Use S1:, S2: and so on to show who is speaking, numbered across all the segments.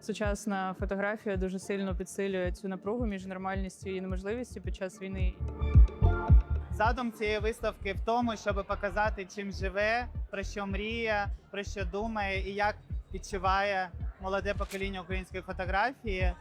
S1: Сучасна фотографія дуже сильно підсилює цю напругу між нормальністю і неможливістю під час війни.
S2: Задум цієї виставки в тому, щоб показати, чим живе, про що мріє, про що думає і як відчуває молоде покоління української фотографії.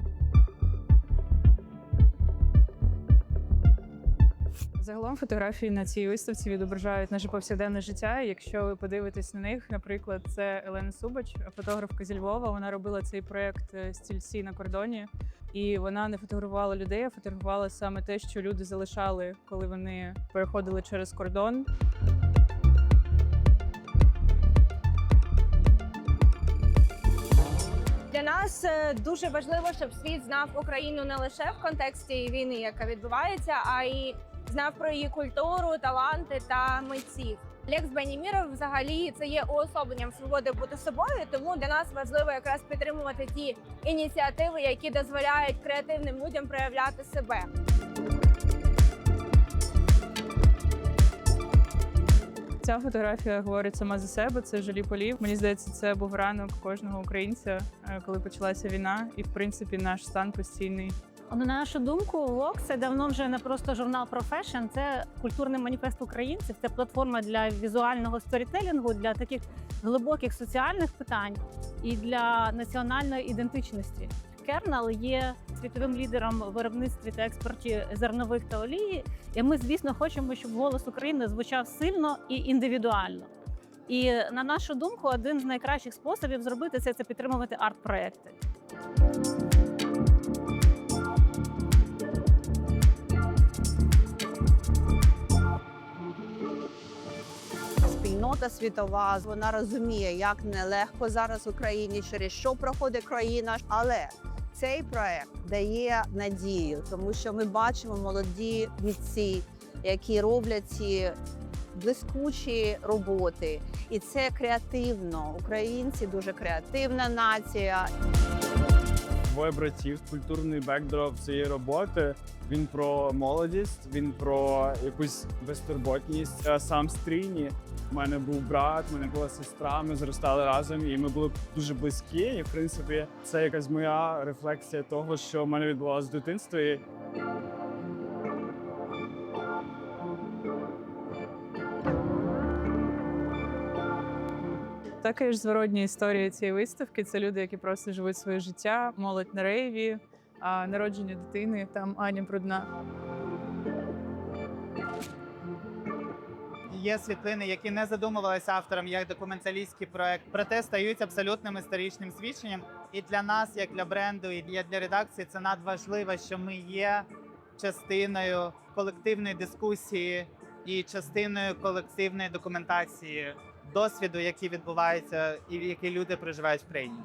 S1: Загалом фотографії на цій виставці відображають наше повсякденне життя. Якщо ви подивитесь на них, наприклад, це Елена Субач, фотографка зі Львова. Вона робила цей проект е, стільці на кордоні, і вона не фотографувала людей, а фотографувала саме те, що люди залишали, коли вони переходили через кордон.
S3: Для нас е, дуже важливо, щоб світ знав Україну не лише в контексті війни, яка відбувається, а й знав про її культуру, таланти та митців. Лекс Беніміров взагалі це є уособленням свободи бути собою. Тому для нас важливо якраз підтримувати ті ініціативи, які дозволяють креативним людям проявляти себе.
S1: Ця фотографія говорить сама за себе. Це жалі полів. Мені здається, це був ранок кожного українця, е, коли почалася війна, і в принципі наш стан постійний.
S4: Ну, на нашу думку, Vox – це давно вже не просто журнал про фешн, це культурний маніфест українців, це платформа для візуального сторітелінгу, для таких глибоких соціальних питань і для національної ідентичності. Кернел є світовим лідером в виробництві та експорті зернових та олії. І ми, звісно, хочемо, щоб голос України звучав сильно і індивідуально. І на нашу думку, один з найкращих способів зробити це це підтримувати арт-проекти.
S5: Спільнота світова вона розуміє, як нелегко зараз в Україні, через що проходить країна. Але цей проект дає надію, тому що ми бачимо молоді митці, які роблять ці блискучі роботи, і це креативно. Українці дуже креативна нація.
S6: Двоє братів, культурний бекдроп цієї роботи. Він про молодість, він про якусь безтурботність. Я сам з Тріні. У мене був брат, у мене була сестра. Ми зростали разом, і ми були дуже близькі. І в принципі, це якась моя рефлексія того, що в мене відбувалося в дитинстві.
S1: Також зворотні історії цієї виставки це люди, які просто живуть своє життя, молодь на рейві, а народження дитини там Аня Брудна.
S2: Є світлини, які не задумувалися автором як документалістський проект, проте стають абсолютним історичним свідченням. І для нас, як для бренду, і для редакції, це надважливо, що ми є частиною колективної дискусії і частиною колективної документації досвіду, який відбувається і який люди проживають в країні.